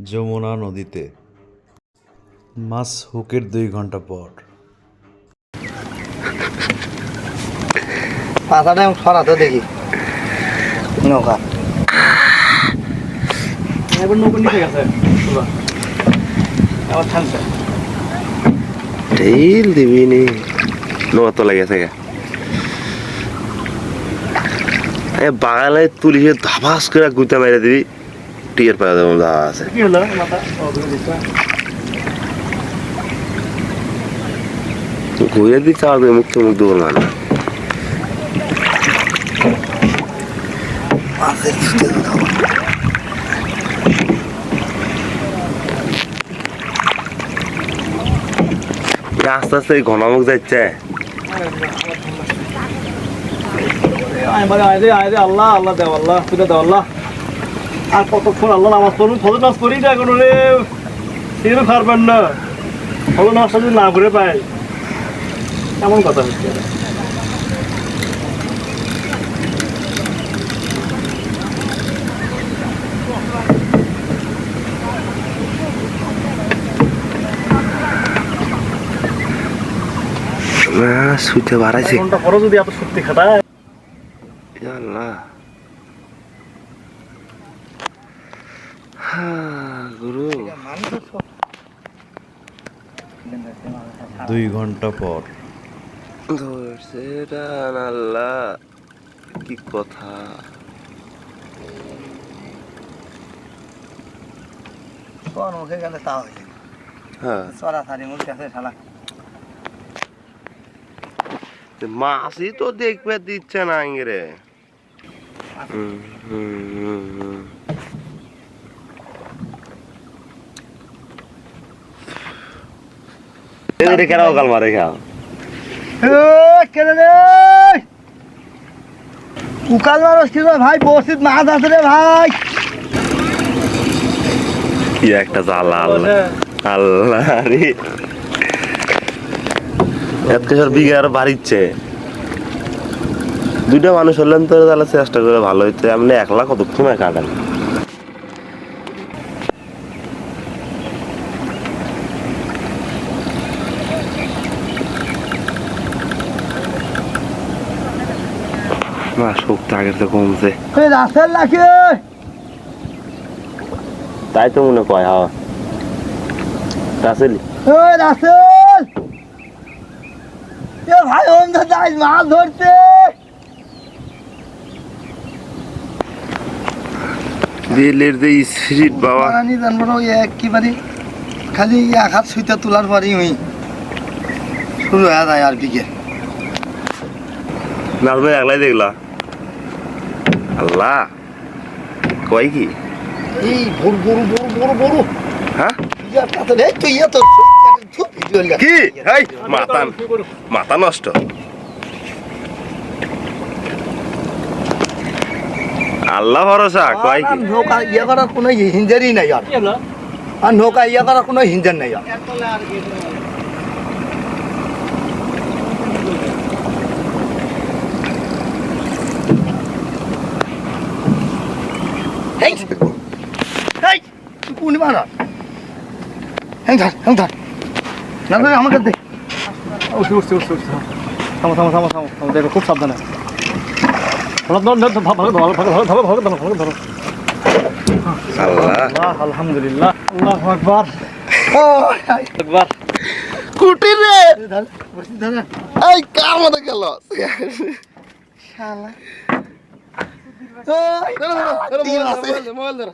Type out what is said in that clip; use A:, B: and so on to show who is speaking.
A: যমুনা নদীতে। মাছ হুকের দুই ঘণ্টা পর।
B: পাতাটা সরাতে দেখি। নৌকা।
C: এবার নৌকো নিচে গেছে। আবার থামছে।
D: ঢিল দিবি নি। নৌকা তো লেগেছে গে এ বাগালে তুলিয়ে ধাবাস করে গুতা মেরে দিবি। টিয়ার পাওয়া যাবে ধা আছে। ঘুরে দিচ্ছে আর মুখ মুখ
B: ছুটে খাওয়া
D: আস্তে আস্তে ঘনামুখ যাচ্ছে।
C: আল্লাহ আল্লাহ দেও আল্লাহ তুলে দেও আল্লাহ আর কতক্ষণ আল্লাহ নামাজ পড়ুন? ফজর নামাজ পড়ি না এখন রে। সেরও পারবেন না। ফজর নামাজটা যদি না করে পাই এমন কথা হচ্ছে।
D: শুইতে বাড়াইছে।
C: ঘণ্টা পরও যদি এত সত্যি খাটায়।
D: আল্লাহ। গুরু।
A: দুই ঘণ্টা পর।
D: ধরছে টান আল্লাহ। কি কথা।
B: মুখে গেলে তা হয়েছে
D: হ্যাঁ।
B: সরাসরি মুখ কাছে শালা।
D: মাসি তো দেখবে দিচ্ছে না রে হুম, হুম, হুম, এদের কেন গাল মারে খাও
B: কেন রে? উকাল মানুষ কি রে ভাই? বসিত মাছ আছে রে ভাই।
D: কি একটা জ্বালা আল্লাহ। আল্লাহ রে। এত কিছু বিঘে আর বাড়িচ্ছে। দুইটা মানুষ হলেন তো তাহলে চেষ্টা করে ভালো হইতে। আপনি একলা কতক্ষণ কাটান? না শক্তি আগের তো কমছে।
B: ওই রাসেল নাকি
D: তাই তো মনে কয় হ্যাঁ। রাসেলি।
B: ওই রাসেল! এ ভাই ওম তো যাই মাছ ধরছে
D: দিলের যে স্পিরিট বাবা।
B: বানানি জানব ওই একেবারে খালি এক হাত সুইতে তোলার পরই হই শুরু হয়ে যায় আর বিকে
D: নাজমে একলাই দেখলা। আল্লাহ কয় কি?
B: এই বড় বড় বড় বড় বড়
D: হ্যাঁ?
B: ইয়ে
D: কি? এই মাথা মাথা নষ্ট। আল্লাহ ভরসা কয় কি?
B: নৌকা ইয়ে করার কোনো হিঞ্জারই নাই আর নৌকা ইয়ে করার কোনো হিঞ্জার নাই আর। হেই হেই তুই কোন মারা হ্যাং ধর হ্যাং ধর না না আমাকে দে
C: উঠছে উঠছে উঠছে উঠছে থামো থামো থামো থামো থামো দেখো খুব সাবধানে ভালো ধরো ধরো ভালো ধরো ভালো ধরো ভালো ধরো ভালো ধরো ধরো
D: আল্লাহ
C: আলহামদুলিল্লাহ আল্লাহ আকবার আকবার
D: কুটি রে
B: ধর ধর
D: এই মধ্যে গেল
B: শালা ওই ধরো ধরো ধরো মোবাইল ধরো মোবাইল ধরো